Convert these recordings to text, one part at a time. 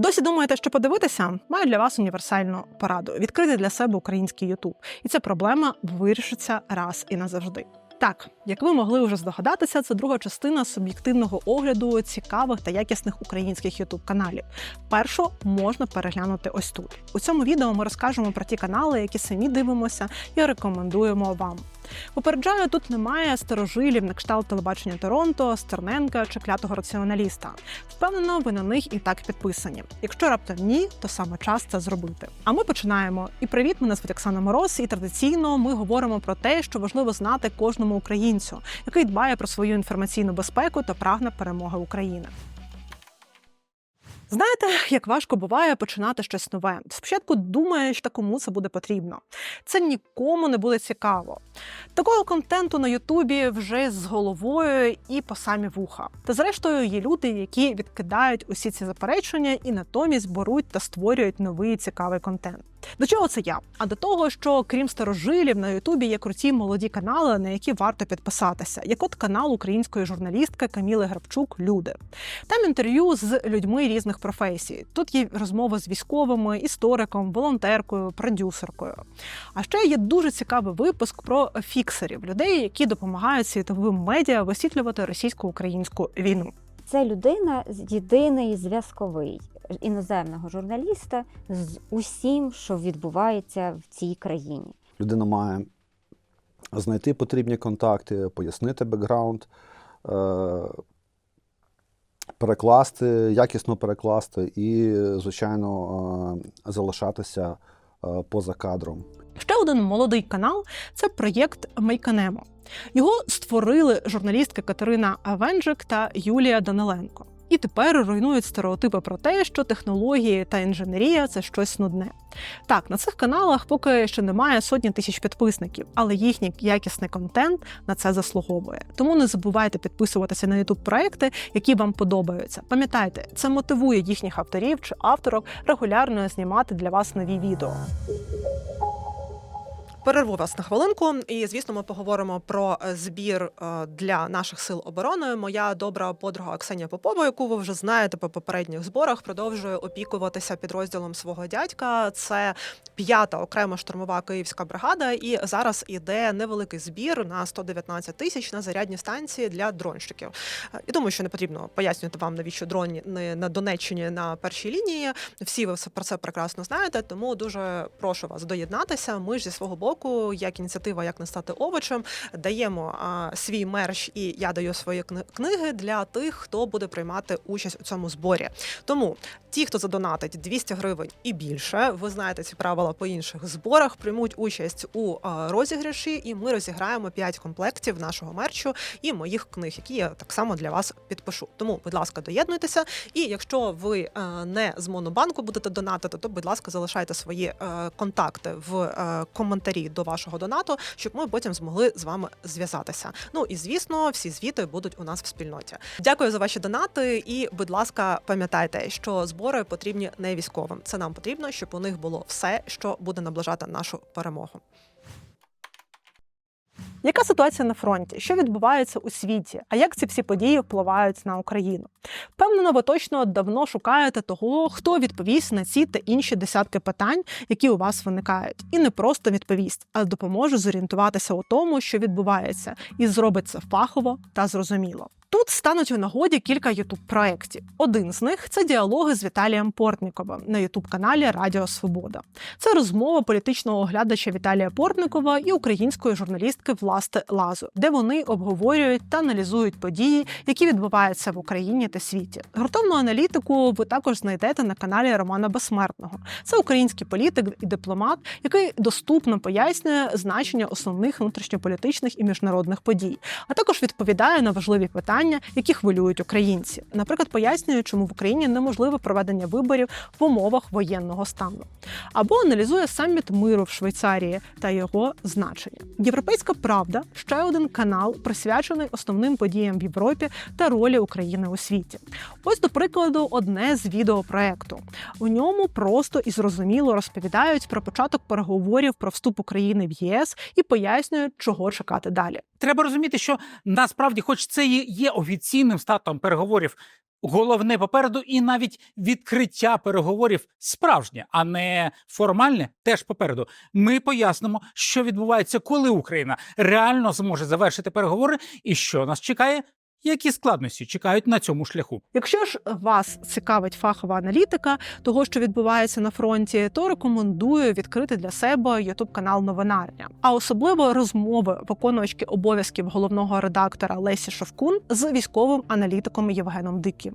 Досі думаєте, що подивитися? Маю для вас універсальну пораду: відкрити для себе український Ютуб. І ця проблема вирішиться раз і назавжди. Так, як ви могли вже здогадатися, це друга частина суб'єктивного огляду цікавих та якісних українських ютуб каналів. Першу можна переглянути ось тут. У цьому відео ми розкажемо про ті канали, які самі дивимося і рекомендуємо вам. Попереджаю, тут немає старожилів на кшталт телебачення Торонто, Стерненка чи клятого раціоналіста. Впевнено, ви на них і так підписані. Якщо раптом ні, то саме час це зробити. А ми починаємо. І привіт, мене звуть Оксана Мороз. І традиційно ми говоримо про те, що важливо знати кожному українцю, який дбає про свою інформаційну безпеку та прагне перемоги України. Знаєте, як важко буває починати щось нове. Спочатку думаєш, та кому це буде потрібно. Це нікому не буде цікаво. Такого контенту на Ютубі вже з головою і по самі вуха. Та зрештою є люди, які відкидають усі ці заперечення і натомість беруть та створюють новий цікавий контент. До чого це я? А до того, що крім старожилів на Ютубі є круті молоді канали, на які варто підписатися, як от канал української журналістки Каміли Грабчук Люди. Там інтерв'ю з людьми різних професій. Тут є розмови з військовими, істориком, волонтеркою, продюсеркою. А ще є дуже цікавий випуск про фіксерів людей, які допомагають світовим медіа висвітлювати російсько-українську війну. Це людина єдиний зв'язковий іноземного журналіста з усім, що відбувається в цій країні. Людина має знайти потрібні контакти, пояснити бекграунд, е, перекласти, якісно перекласти і, звичайно, е, залишатися е, поза кадром. Ще один молодий канал це проєкт Майканемо. Його створили журналістки Катерина Авенджик та Юлія Даниленко. І тепер руйнують стереотипи про те, що технології та інженерія це щось нудне. Так, на цих каналах поки що немає сотні тисяч підписників, але їхній якісний контент на це заслуговує. Тому не забувайте підписуватися на youtube проекти, які вам подобаються. Пам'ятайте, це мотивує їхніх авторів чи авторок регулярно знімати для вас нові відео. Перерву вас на хвилинку, і звісно, ми поговоримо про е, збір е, для наших сил оборони. Моя добра подруга Ксенія Попова, яку ви вже знаєте по попередніх зборах, продовжує опікуватися підрозділом свого дядька. Це п'ята окрема штурмова київська бригада, і зараз іде невеликий збір на 119 тисяч на зарядні станції для дронщиків. Е, Я думаю, що не потрібно пояснювати вам, навіщо дроні не на Донеччині на першій лінії. Всі ви про це прекрасно знаєте, тому дуже прошу вас доєднатися. Ми ж зі свого боку, як ініціатива, як не стати овочем, даємо свій мерч, і я даю свої кни- книги для тих, хто буде приймати участь у цьому зборі. Тому ті, хто задонатить 200 гривень і більше, ви знаєте ці правила по інших зборах, приймуть участь у розіграші, і ми розіграємо 5 комплектів нашого мерчу і моїх книг, які я так само для вас підпишу. Тому, будь ласка, доєднуйтеся. І якщо ви не з монобанку будете донатити, то будь ласка, залишайте свої е, контакти в е, коментарі до вашого донату, щоб ми потім змогли з вами зв'язатися. Ну і звісно, всі звіти будуть у нас в спільноті. Дякую за ваші донати. І, будь ласка, пам'ятайте, що збори потрібні не військовим. Це нам потрібно, щоб у них було все, що буде наближати нашу перемогу. Яка ситуація на фронті? Що відбувається у світі? А як ці всі події впливають на Україну? Впевнено, ви точно давно шукаєте того, хто відповість на ці та інші десятки питань, які у вас виникають, і не просто відповість, а допоможе зорієнтуватися у тому, що відбувається, і зробить це фахово та зрозуміло. Тут стануть у нагоді кілька ютуб проєктів. Один з них це діалоги з Віталієм Портніковим на ютуб каналі Радіо Свобода. Це розмова політичного оглядача Віталія Портникова і української журналістки Власти Лазу, де вони обговорюють та аналізують події, які відбуваються в Україні та світі. Гуртовну аналітику ви також знайдете на каналі Романа Безсмертного. Це український політик і дипломат, який доступно пояснює значення основних внутрішньополітичних і міжнародних подій, а також відповідає на важливі питання, які хвилюють українців. Наприклад, пояснює, чому в Україні неможливе проведення виборів в умовах воєнного стану, або аналізує саміт миру в Швейцарії та його значення. Європейська правда ще один канал, присвячений основним подіям в Європі та ролі України у світі. Ось, до прикладу, одне з відеопроекту. У ньому просто і зрозуміло розповідають про початок переговорів про вступ України в ЄС і пояснюють, чого чекати далі. Треба розуміти, що насправді, хоч це є офіційним статом переговорів Головне попереду, і навіть відкриття переговорів справжнє, а не формальне, теж попереду. Ми пояснимо, що відбувається, коли Україна реально зможе завершити переговори, і що нас чекає, які складності чекають на цьому шляху. Якщо ж вас цікавить фахова аналітика того, що відбувається на фронті, то рекомендую відкрити для себе youtube канал Новинарня, а особливо розмови виконувачки обов'язків головного редактора Лесі Шовкун з військовим аналітиком Євгеном Диким.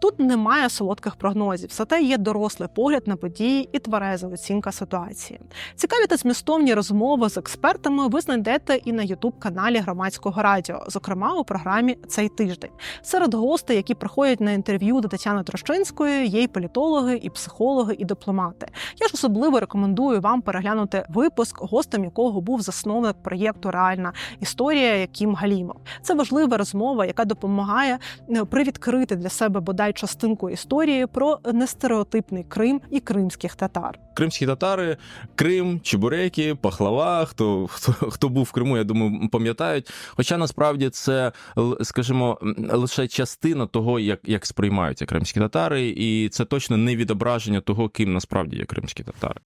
Тут немає солодких прогнозів, зате є дорослий погляд на події і твереза оцінка ситуації. Цікаві та змістовні розмови з експертами ви знайдете і на youtube каналі громадського радіо, зокрема у програмі цей тиждень. Серед гостей, які приходять на інтерв'ю до Тетяни Трощинської, є і політологи, і психологи, і дипломати. Я ж особливо рекомендую вам переглянути випуск, гостем якого був засновник проєкту Реальна історія Яким Галімов. Це важлива розмова, яка допомагає е, привідкрити для себе бодай частинку історії про нестереотипний Крим і кримських татар. Кримські татари, Крим, чебуреки, пахлава. Хто, хто, хто був в Криму, я думаю, пам'ятають. Хоча насправді це, л- скажімо, лише частина того, як, як сприймаються кримські татари, і це точно не відображення того, ким насправді є кримські татари.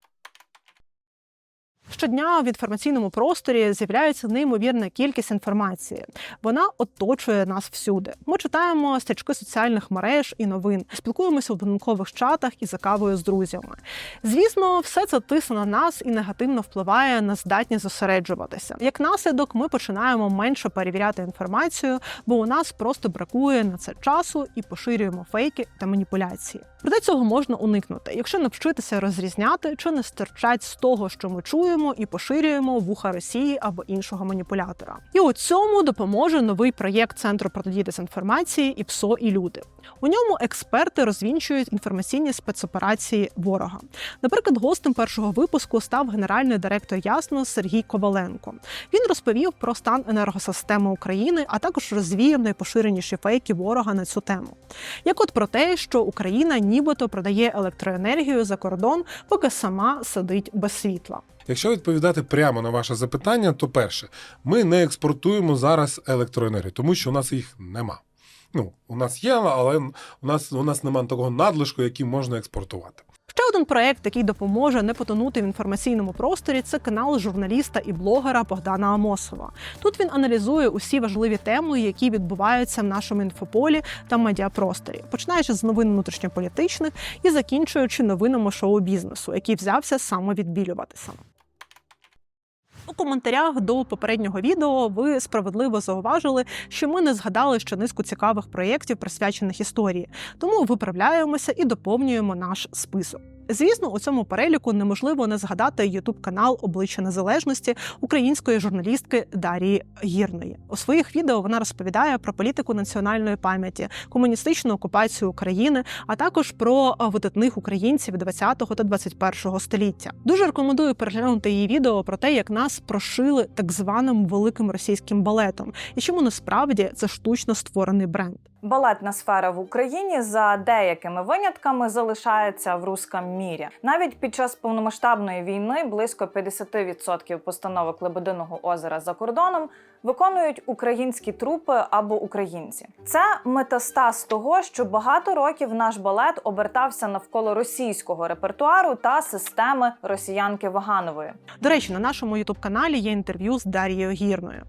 Щодня в інформаційному просторі з'являється неймовірна кількість інформації. Вона оточує нас всюди. Ми читаємо стячки соціальних мереж і новин, спілкуємося в будинкових чатах і за кавою з друзями. Звісно, все це тисне на нас і негативно впливає на здатність зосереджуватися. Як наслідок, ми починаємо менше перевіряти інформацію, бо у нас просто бракує на це часу і поширюємо фейки та маніпуляції. Проте цього можна уникнути, якщо навчитися розрізняти, чи не стирчать з того, що ми чуємо, і поширюємо вуха Росії або іншого маніпулятора. І у цьому допоможе новий проєкт Центру протидії дезінформації і ПСО і люди. У ньому експерти розвінчують інформаційні спецоперації ворога. Наприклад, гостем першого випуску став генеральний директор Ясно Сергій Коваленко. Він розповів про стан енергосистеми України, а також розвіяв найпоширеніші фейки ворога на цю тему. Як от про те, що Україна нібито продає електроенергію за кордон, поки сама сидить без світла. Якщо відповідати прямо на ваше запитання, то перше, ми не експортуємо зараз електроенергію, тому що у нас їх нема. Ну, у нас є, але у нас, у нас немає такого надлишку, який можна експортувати. Один проект, який допоможе не потонути в інформаційному просторі, це канал журналіста і блогера Богдана Амосова. Тут він аналізує усі важливі теми, які відбуваються в нашому інфополі та медіапросторі, починаючи з новин внутрішньополітичних і закінчуючи новинами шоу-бізнесу, який взявся самовідбілюватися. У коментарях до попереднього відео ви справедливо зауважили, що ми не згадали ще низку цікавих проєктів, присвячених історії, тому виправляємося і доповнюємо наш список. Звісно, у цьому переліку неможливо не згадати ютуб канал Обличчя Незалежності української журналістки Дарії Гірної. У своїх відео вона розповідає про політику національної пам'яті, комуністичну окупацію України, а також про видатних українців 20-го та 21-го століття. Дуже рекомендую переглянути її відео про те, як нас прошили так званим великим російським балетом, і чому насправді це штучно створений бренд. Балетна сфера в Україні за деякими винятками залишається в рускому мірі. Навіть під час повномасштабної війни близько 50% постановок Лебединого озера за кордоном виконують українські трупи або українці. Це метастаз того, що багато років наш балет обертався навколо російського репертуару та системи росіянки Ваганової. До речі, на нашому ютуб каналі є інтерв'ю з Дарією Гірною.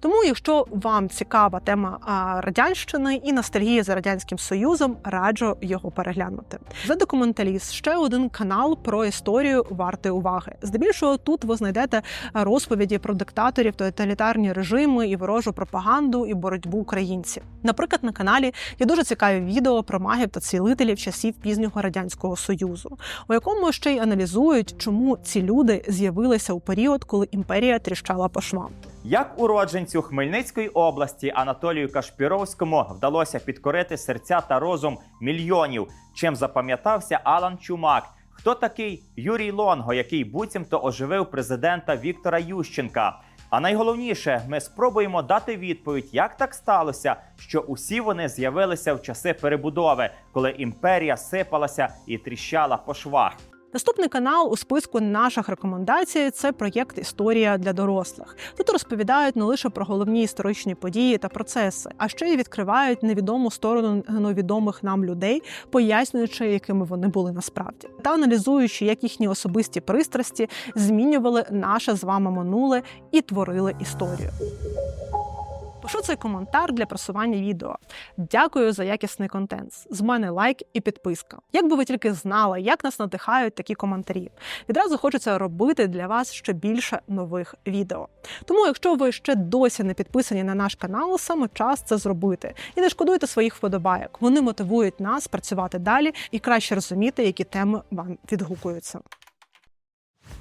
Тому, якщо вам цікава тема радянщини і ностальгія за радянським союзом, раджу його переглянути. За документаліст ще один канал про історію вартий уваги. Здебільшого тут ви знайдете розповіді про диктаторів, тоталітарні режими і ворожу пропаганду і боротьбу українців. Наприклад, на каналі є дуже цікаві відео про магів та цілителів часів пізнього радянського союзу, у якому ще й аналізують, чому ці люди з'явилися у період, коли імперія тріщала по швам. Як уродженцю Хмельницької області Анатолію Кашпіровському вдалося підкорити серця та розум мільйонів, чим запам'ятався Алан Чумак. Хто такий Юрій Лонго, який буцімто оживив президента Віктора Ющенка? А найголовніше, ми спробуємо дати відповідь, як так сталося, що усі вони з'явилися в часи перебудови, коли імперія сипалася і тріщала по швах. Наступний канал у списку наших рекомендацій це проєкт Історія для дорослих. Тут розповідають не лише про головні історичні події та процеси, а ще й відкривають невідому сторону невідомих нам людей, пояснюючи, якими вони були насправді, та аналізуючи, як їхні особисті пристрасті змінювали наше з вами минуле і творили історію. Пишу цей коментар для просування відео. Дякую за якісний контент. З мене лайк і підписка. Якби ви тільки знали, як нас надихають такі коментарі. Відразу хочеться робити для вас ще більше нових відео. Тому, якщо ви ще досі не підписані на наш канал, саме час це зробити. І не шкодуйте своїх вподобайок. Вони мотивують нас працювати далі і краще розуміти, які теми вам відгукуються.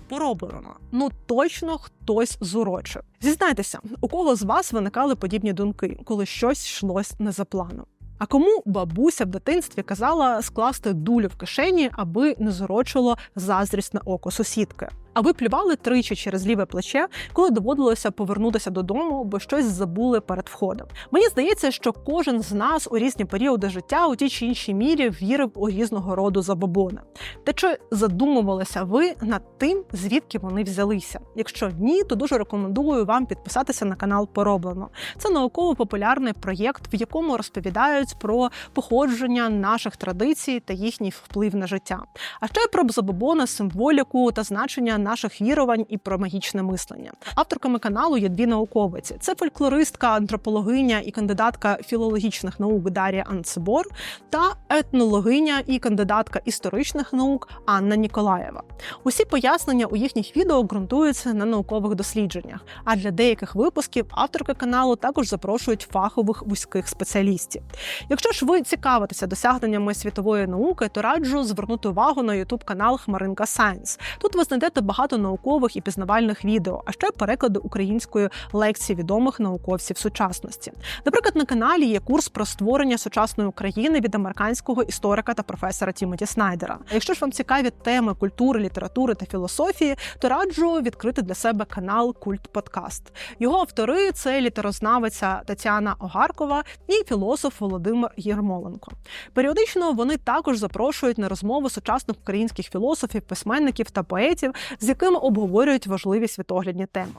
Пороблено. Ну точно хтось зурочив. Зізнайтеся, у кого з вас виникали подібні думки, коли щось йшлось не за планом. А кому бабуся в дитинстві казала скласти дулю в кишені, аби не зорочило заздрісне око сусідки? А ви плювали тричі через ліве плече, коли доводилося повернутися додому, бо щось забули перед входом. Мені здається, що кожен з нас у різні періоди життя у тій чи іншій мірі вірив у різного роду забобони. Та чи задумувалися ви над тим, звідки вони взялися? Якщо ні, то дуже рекомендую вам підписатися на канал Пороблено. Це науково-популярний проєкт, в якому розповідають про походження наших традицій та їхній вплив на життя, а ще про забобони, символіку та значення наших вірувань і про магічне мислення. Авторками каналу є дві науковиці: це фольклористка, антропологиня і кандидатка філологічних наук Дар'я Анцебор та етнологиня і кандидатка історичних наук Анна Ніколаєва. Усі пояснення у їхніх відео ґрунтуються на наукових дослідженнях. А для деяких випусків авторки каналу також запрошують фахових вузьких спеціалістів. Якщо ж ви цікавитеся досягненнями світової науки, то раджу звернути увагу на youtube канал Хмаринка Сайнс. Тут ви знайдете багато наукових і пізнавальних відео, а ще переклади української лекції відомих науковців сучасності. Наприклад, на каналі є курс про створення сучасної України від американського історика та професора Тімоті Снайдера. Якщо ж вам цікаві теми культури, літератури та філософії, то раджу відкрити для себе канал Культ Подкаст. Його автори це літерознавиця Тетяна Огаркова і філософ Володимир Єрмоленко. Періодично вони також запрошують на розмови сучасних українських філософів, письменників та поетів, з якими обговорюють важливі світоглядні теми.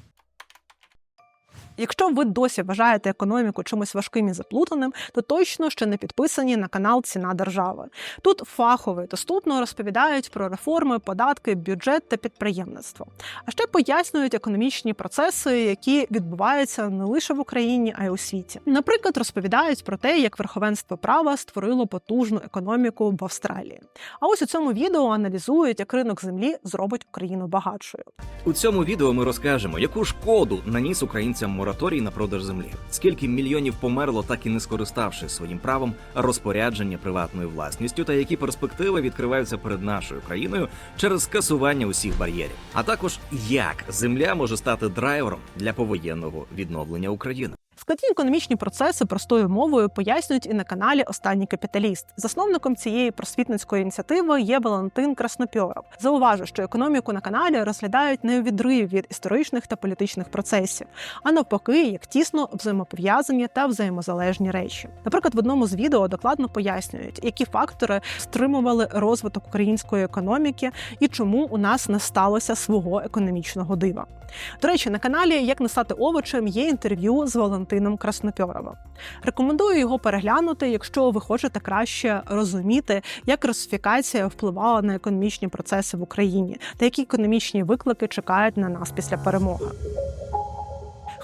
Якщо ви досі вважаєте економіку чимось важким і заплутаним, то точно ще не підписані на канал Ціна держави. Тут фахово і доступно розповідають про реформи, податки, бюджет та підприємництво. А ще пояснюють економічні процеси, які відбуваються не лише в Україні, а й у світі. Наприклад, розповідають про те, як верховенство права створило потужну економіку в Австралії. А ось у цьому відео аналізують, як ринок землі зробить Україну багатшою. У цьому відео ми розкажемо, яку шкоду наніс українцям мораторій на продаж землі, скільки мільйонів померло, так і не скориставши своїм правом розпорядження приватною власністю, та які перспективи відкриваються перед нашою країною через скасування усіх бар'єрів, а також як земля може стати драйвером для повоєнного відновлення України. Складні економічні процеси простою мовою пояснюють і на каналі Останній капіталіст. Засновником цієї просвітницької ініціативи є Валентин Краснопьоров. Зауважу, що економіку на каналі розглядають не у відриві від історичних та політичних процесів, а навпаки, як тісно взаємопов'язані та взаємозалежні речі. Наприклад, в одному з відео докладно пояснюють, які фактори стримували розвиток української економіки і чому у нас не сталося свого економічного дива. До речі, на каналі Як не стати овочем є інтерв'ю з Валентином Краснопьоровим. Рекомендую його переглянути, якщо ви хочете краще розуміти, як русифікація впливала на економічні процеси в Україні та які економічні виклики чекають на нас після перемоги.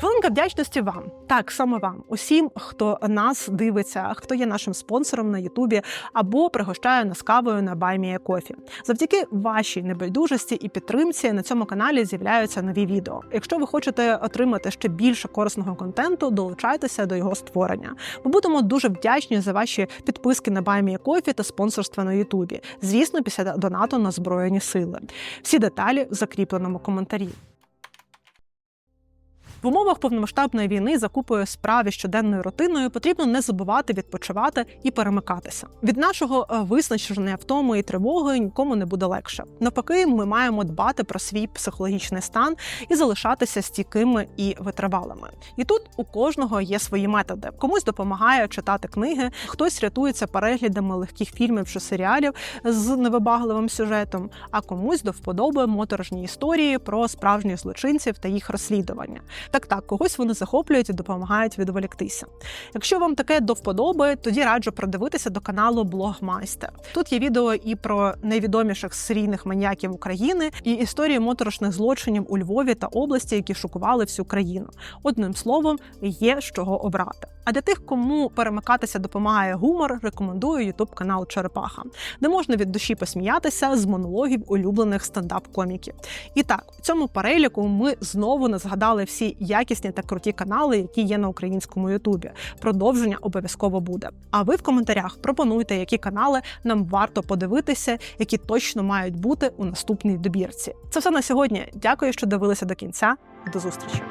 Хвилинка вдячності вам, так саме вам, усім, хто нас дивиться, хто є нашим спонсором на Ютубі або пригощає нас кавою на Баймія Кофі. Завдяки вашій небайдужості і підтримці на цьому каналі з'являються нові відео. Якщо ви хочете отримати ще більше корисного контенту, долучайтеся до його створення. Ми будемо дуже вдячні за ваші підписки на Баймія Кофі та спонсорство на Ютубі. Звісно, після донату на збройні сили. Всі деталі в закріпленому коментарі. В умовах повномасштабної війни за купою щоденною рутиною потрібно не забувати відпочивати і перемикатися. Від нашого е, виснаження втоми і тривоги нікому не буде легше. Навпаки, ми маємо дбати про свій психологічний стан і залишатися стійкими і витривалими. І тут у кожного є свої методи. Комусь допомагає читати книги, хтось рятується переглядами легких фільмів чи серіалів з невибагливим сюжетом, а комусь до вподоби моторошні історії про справжніх злочинців та їх розслідування. Так так, когось вони захоплюють і допомагають відволіктися. Якщо вам таке до вподоби, тоді раджу продивитися до каналу Блогмайстер. Тут є відео і про найвідоміших серійних маньяків України, і історії моторошних злочинів у Львові та області, які шокували всю країну. Одним словом, є з чого обрати. А для тих, кому перемикатися допомагає гумор, рекомендую ютуб канал Черепаха, де можна від душі посміятися з монологів улюблених стендап-коміків. І так, у цьому переліку ми знову не згадали всі якісні та круті канали, які є на українському Ютубі. Продовження обов'язково буде. А ви в коментарях пропонуйте, які канали нам варто подивитися, які точно мають бути у наступній добірці. Це все на сьогодні. Дякую, що дивилися до кінця. До зустрічі.